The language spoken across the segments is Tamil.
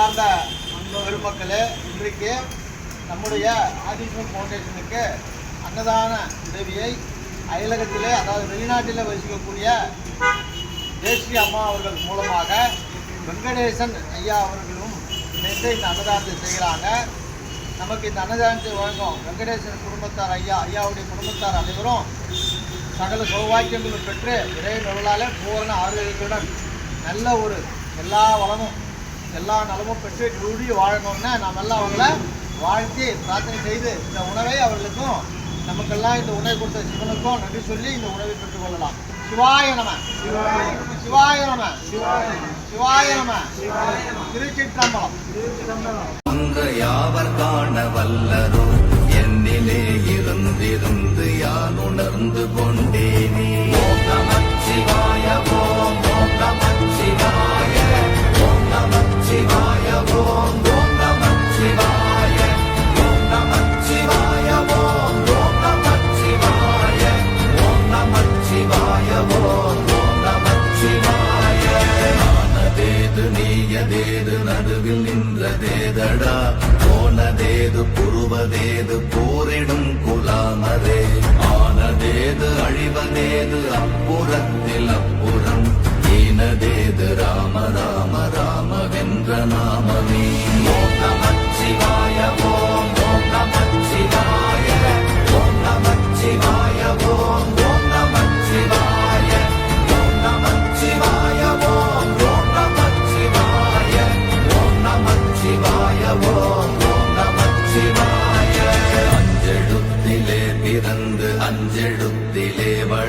சார்ந்த பெருமக்களே இன்றைக்கு நம்முடைய ஆதிசம் ஃபவுண்டேஷனுக்கு அன்னதான உதவியை அயலகத்திலே அதாவது வெளிநாட்டில் வசிக்கக்கூடிய தேசிய அம்மா அவர்கள் மூலமாக வெங்கடேசன் ஐயா அவர்களும் இணைந்து இந்த அன்னதானத்தை செய்கிறாங்க. நமக்கு இந்த அன்னதானத்தை வழங்கும் வெங்கடேசன் குடும்பத்தார் ஐயா ஐயாவுடைய குடும்பத்தார் அனைவரும் சகல சௌபாக்கியங்களும் பெற்று இறை நொருளாலே பூரண ஆரோக்கியத்துடன் நல்ல ஒரு எல்லா வளமும் எல்லா நலமும் பெற்று கூடி வாழணும்னு நாம் எல்லாம் அவங்கள வாழ்த்தி பிரார்த்தனை செய்து இந்த உணவை அவர்களுக்கும் நமக்கெல்லாம் இந்த உணவை கொடுத்த சிவனுக்கும் நன்றி சொல்லி இந்த உணவை பெற்றுக் கொள்ளலாம். சிவாய நம. சிவாய நம. சிவாய நம. திருச்சிற்றம்பலம். நின்றதேதடா போனதேது புருவதேது போரிடும் குலாமரே. ஆனதேது அழிவதேது அப்புறத்தில் அப்புறம்.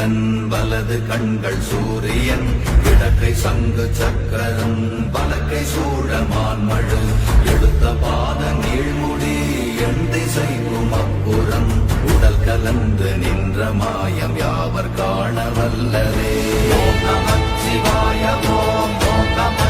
சந்திரன் வலது கண்கள் சூரியன் இடக்கை சங்கு சக்கரம் வலக்கை சூழமான் மழு. எடுத்த பாத நீழ்முடி எண் திசைக்கும் அப்புறம் உடல் கலந்து நின்ற மாயம் யாவர் காண வல்லரே ஓம் நமச்சிவாய ஓம் ஓம் நமச்சிவாய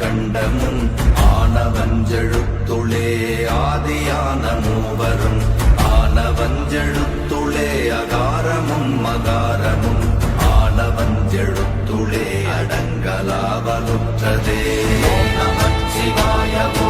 கண்டமும் ஆனவஞ்செழுத்துளே ஆதியான மூவரும். ஆனவஞ்செழுத்துளே அகாரமும் மகாரமும். ஆனவஞ்செழுத்துளே அடங்கலாவலுற்றதே. ஓம்